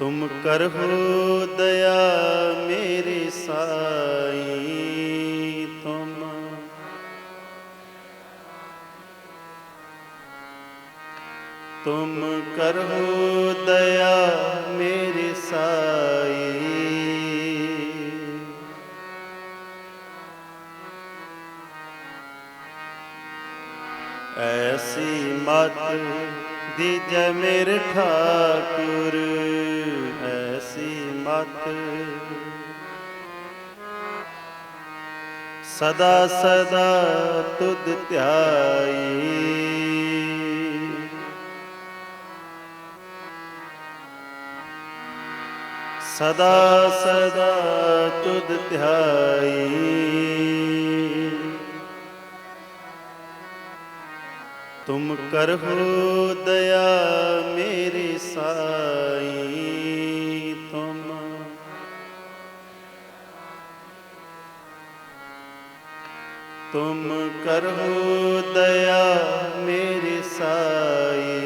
ਤੁਮ ਕਰਹੁ ਦਇਆ ਮੇਰੀ ਸਾਈ ਤੁਮ ਤੁਮ ਕਰਹੁ ਦਇਆ ਮੇਰੀ ਸਾਈ ਮਤ ਦੀਜੈ ਮੇਰੇ ਠਾਕੁਰ ਐਸੀ ਮਤ। ਸਦਾ ਸਦਾ ਤੁਧ ਧਿਆਈ। ਸਦਾ ਸਦਾ ਤੁਧ ਧਿਆਈ। ਤੁਮ ਕਰਹੁ ਦਇਆ ਮੇਰੀ ਸਾਈ ਤੁਮ ਤੁਮ ਕਰਹੁ ਦਇਆ ਮੇਰੀ ਸਾਈ।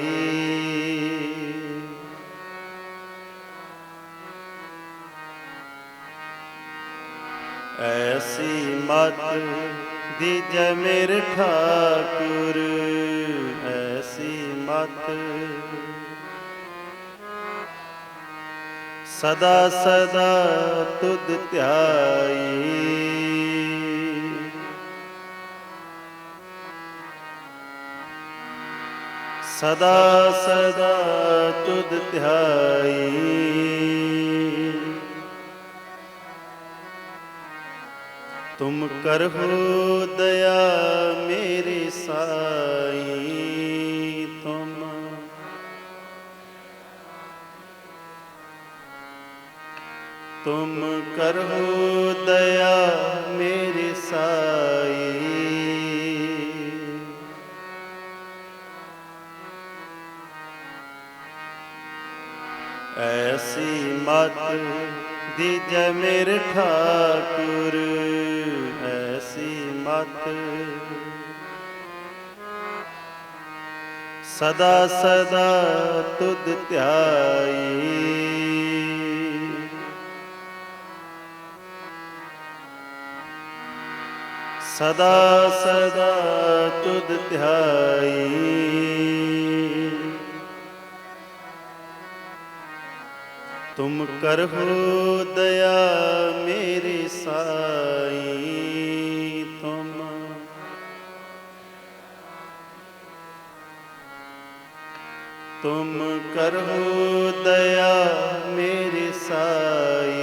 ਐਸੀ ਮਤ ਦੀਜੈ ਮੇਰੇ ਠਾਕੁਰ ਐਸੀ ਮਤ। ਸਦਾ ਸਦਾ ਤੁਧ ਧਿਆਈ। ਸਦਾ ਸਦਾ ਤੁਧ ਧਿਆਈ। ਤੁਮ ਕਰਹੁ ਦਇਆ ਮੇਰੀ ਸਾਈ ਤੁਮ ਤੁਮ ਕਰਹੁ ਦਇਆ ਮੇਰੀ ਸਾਈ ਐਸੀ ਮਤ ਦੀਜੈ ਮੇਰੇ ਠਾਕੁਰ ਐਸੀ ਮਤ। ਸਦਾ ਸਦਾ ਤੁਧ ਧਿਆਈ। ਸਦਾ ਸਦਾ ਤੁਧ ਧਿਆਈ। ਤੁਮ ਕਰਹੁ ਦਇਆ ਮੇਰੀ ਸਾਈ ਤੁਮ ਤੁਮ ਕਰਹੁ ਦਇਆ ਮੇਰੀ ਸਾਈ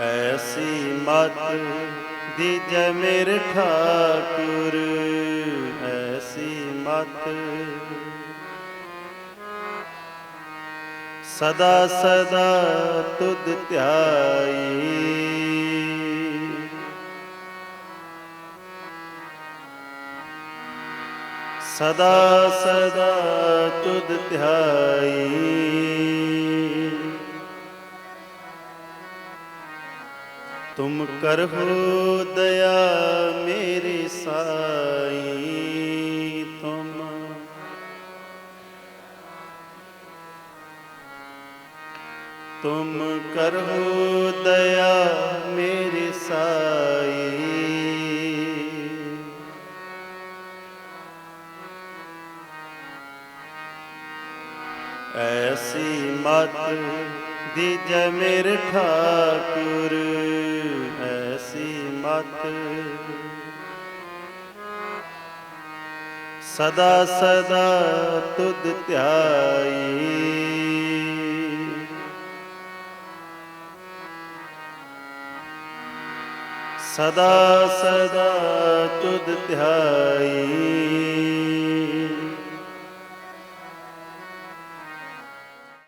ਐਸੀ ਮਤ ਦੀਜੈ ਮੇਰੇ ਠਾਕੁਰ ਐਸੀ ਮਤ। ਸਦਾ ਸਦਾ ਤੁਧ ਧਿਆਈ। ਸਦਾ ਸਦਾ ਤੁਧ ਧਿਆਈ। ਤੁਮ ਕਰਹੁ ਦਇਆ ਮੇਰੀ ਸਾਈ ਤੁਮ ਤੁਮ ਕਰਹੁ ਦਇਆ ਮੇਰੀ ਸਾਈ ਐਸੀ ਮਤ ਦੀਜੈ ਮੇਰੇ ਠਾਕੁਰ ਐਸੀ ਮਤ ਸਦਾ ਸਦਾ ਤੁਧ ਧਿਆਈ। ਸਦਾ ਸਦਾ ਤੁਧ ਧਿਆਈ।